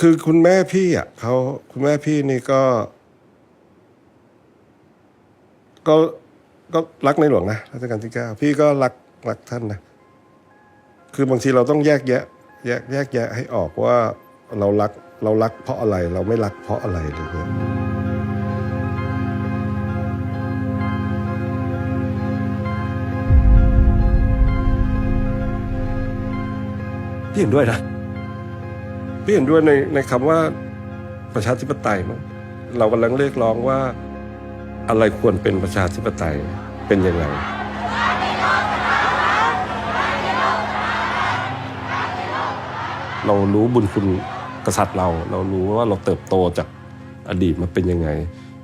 คือคุณแม่พี่อะเขาคุณแม่พี่นี่ก็ ก็ก็รักในหลวงนะรัชกาลที่เก้าพี่ก็รักรักท่านนะคือบางทีเราต้องแยกแยะ แยกแยกแยะให้ออกว่าเรารักเรารักเพราะอะไร เราไม่รักเพราะอะไรอะไรเงี้ยพี่เห็นด้วยนะ พี่เห็นด้วยในในคำว่าประชาธิปไตยมั้งเรากำลังเรียกร้องว่าอะไรควรเป็นประชาธิปไตยเป็นยังไงเรารู้บุญคุณกษัตริย์เรา เรารู้ว่าเราเติบโตจากอดีตมาเป็นยังไง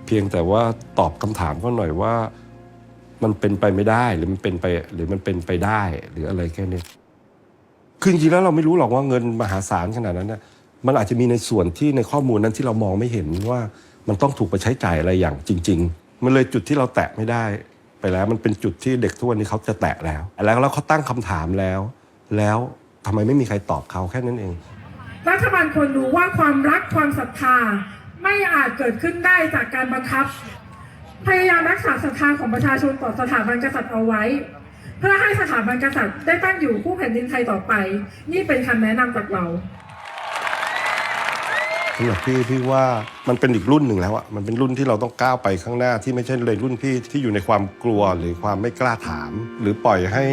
เพียงแต่ว่าตอบคำถามเขาหน่อยว่ามันเป็นไปไม่ได้หรือมันเป็นไปหรือมันเป็นไปได้หรืออะไรแค่นี้คือจริงๆแล้วเราไม่รู้หรอกว่าเงินมหาศาลขนาดนั้นเนี่ย มันอาจจะมีในส่วนที่ในข้อมูลนั้นที่เรามองไม่เห็นว่ามันต้องถูกไปใช้จ่ายอะไรอย่างจริง ๆ มันเลยจุดที่เราแตะไม่ได้ไปแล้ว มันเป็นจุดที่เด็กทุกวันนี้เขาจะแตะแล้ว แล้วแล้วเขาตั้งคำถามแล้ว แล้วทำไมไม่มีใครตอบเขาแค่นั้นเอง รัฐบาลควรรู้ว่าความรักความศรัทธาไม่อาจเกิดขึ้นได้จากการบังคับ พยายามรักษาศรัทธาของประชาชนต่อสถาบันกษัตริย์เอาไว้ เพื่อให้สถาบันกษัตริย์ได้ตั้งอยู่คู่แผ่นดินไทยต่อไป นี่เป็นคำแนะนำจากเรา สำหรับพี่พี่ว่ามันเป็นอีกรุ่นหนึ่งแล้วอะมันเป็นรุ่นที่เราต้องก้าวไปข้างหน้าที่ไม่ใช่เลยรุ่นพี่ที่อยู่ในความกลัวหรือความไม่กล้าถาม หรือปล่อยให้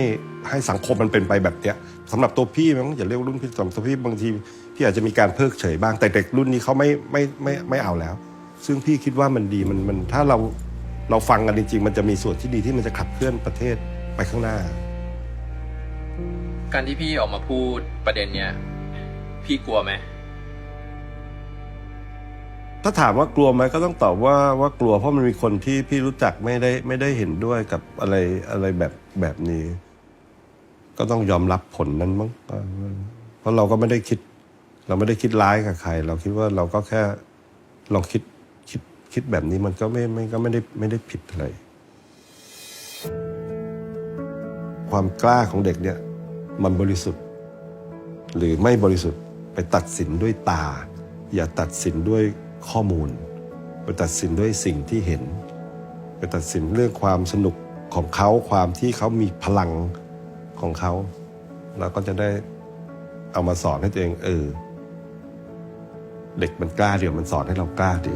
ให้สังคมมันเป็นไปแบบเนี้ยสำหรับตัวพี่มั้งอย่าเรียกรุ่นพี่สำหรับตัวพี่บางทีพี่อาจจะมีการเพิกเฉยบ้างแต่เด็กรุ่นนี้เขาไม่ไม่ไม่ไม่เอาแล้ว ซึ่งพี่คิดว่ามันดีมันมันถ้าเราเราฟังกันจริงๆ มันจะมีส่วนที่ดีที่มันจะขับเคลื่อนประเทศไปข้างหน้า การที่พี่ออกมาพูดประเด็นเนี้ยพี่กลัวไหม ถ้าถามว่ากลัวไหมก็ต้องตอบว่าว่ากลัวเพราะมันมีคนที่พี่รู้จักไม่ได้ไม่ได้เห็นด้วยกับอะไรอะไรแบบแบบนี้ ก็ต้องยอมรับผลนั้นมั้งเออเพราะเราก็ไม่ได้คิด เราไม่ได้คิดร้ายกับใคร เราคิดว่าเราก็แค่ลองคิดคิดคิดแบบนี้มันก็ไม่ไม่ก็ไม่ได้ไม่ได้ผิดอะไรความกล้าของเด็กเนี่ยมันบริสุทธิ์ หรือไม่บริสุทธิ์ไปตัดสินด้วยตา อย่าตัดสินด้วย ข้อมูล ไปตัดสินด้วยสิ่งที่เห็น ไปตัดสินเรื่องความสนุกของเขาความที่เขามีพลังของเขาเราก็จะได้เอามาสอนให้ตัวเองเออ เด็กมันกล้าเดี๋ยวมันสอนให้เรากล้าดี